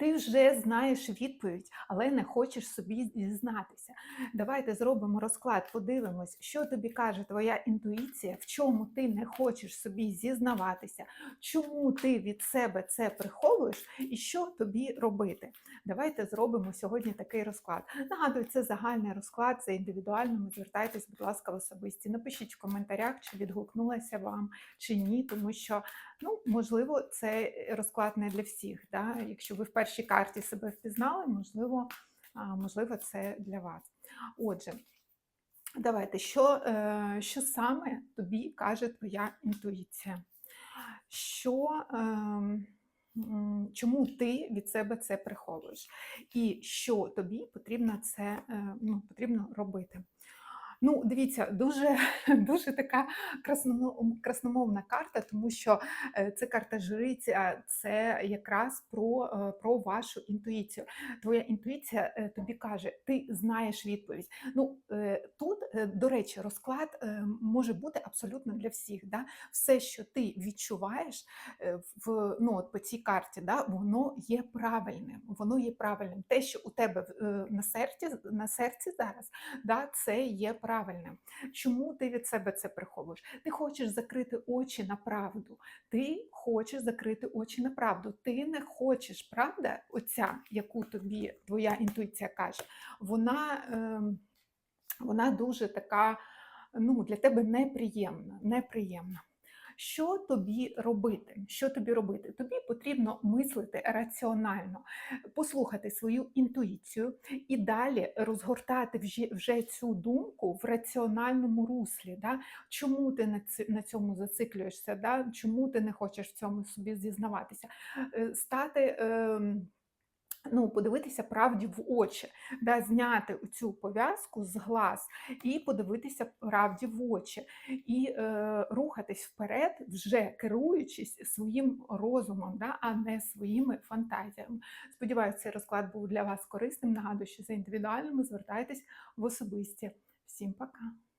Ти вже знаєш відповідь, але не хочеш собі дізнатися. Давайте зробимо розклад, подивимось, що тобі каже твоя інтуїція, в чому ти не хочеш собі зізнаватися, чому ти від себе це приховуєш і що тобі робити. Давайте зробимо сьогодні такий розклад. Нагадую, це загальний розклад, це індивідуально. Звертайтесь, будь ласка, в особисті. Напишіть в коментарях, чи відгукнулося вам чи ні, тому що ну, можливо це розклад не для всіх. Да? Якщо ви в першій карті себе впізнали, можливо, можливо, це для вас. Отже. Давайте, що, е, що саме тобі каже твоя інтуїція? Що, ем, чому ти від себе це приховуєш? І що тобі потрібно це е, ну, потрібно робити? Ну, дивіться, дуже, дуже така красномовна карта, тому що е, це карта жриця, це якраз про, е, про вашу інтуїцію. Твоя інтуїція е, тобі каже, ти знаєш відповідь. Ну, тут, до речі, розклад може бути абсолютно для всіх. Да? Все, що ти відчуваєш в, ну, от по цій карті, да, воно є правильним. Воно є правильним. Те, що у тебе на серці, на серці зараз, да, це є правильним. Чому ти від себе це приховуєш? Ти хочеш закрити очі на правду. Ти хочеш закрити очі на правду. Ти не хочеш, правда, оця, яку тобі твоя інтуїція каже, вона, ем, вона дуже така ну, для тебе неприємна. неприємна. Що тобі робити? Що тобі робити? Тобі потрібно мислити раціонально, послухати свою інтуїцію і далі розгортати вже, цю думку в раціональному руслі. Да? Чому ти на цьому зациклюєшся? Да? Чому ти не хочеш в цьому собі зізнаватися? Е, Стати. ем, Ну, подивитися правді в очі, да, зняти цю пов'язку з глаз і подивитися правді в очі, і е, рухатись вперед, вже керуючись своїм розумом, да, а не своїми фантазіями. Сподіваюся, цей розклад був для вас корисним. Нагадую, що за індивідуальними звертайтесь в особисті. Всім пока!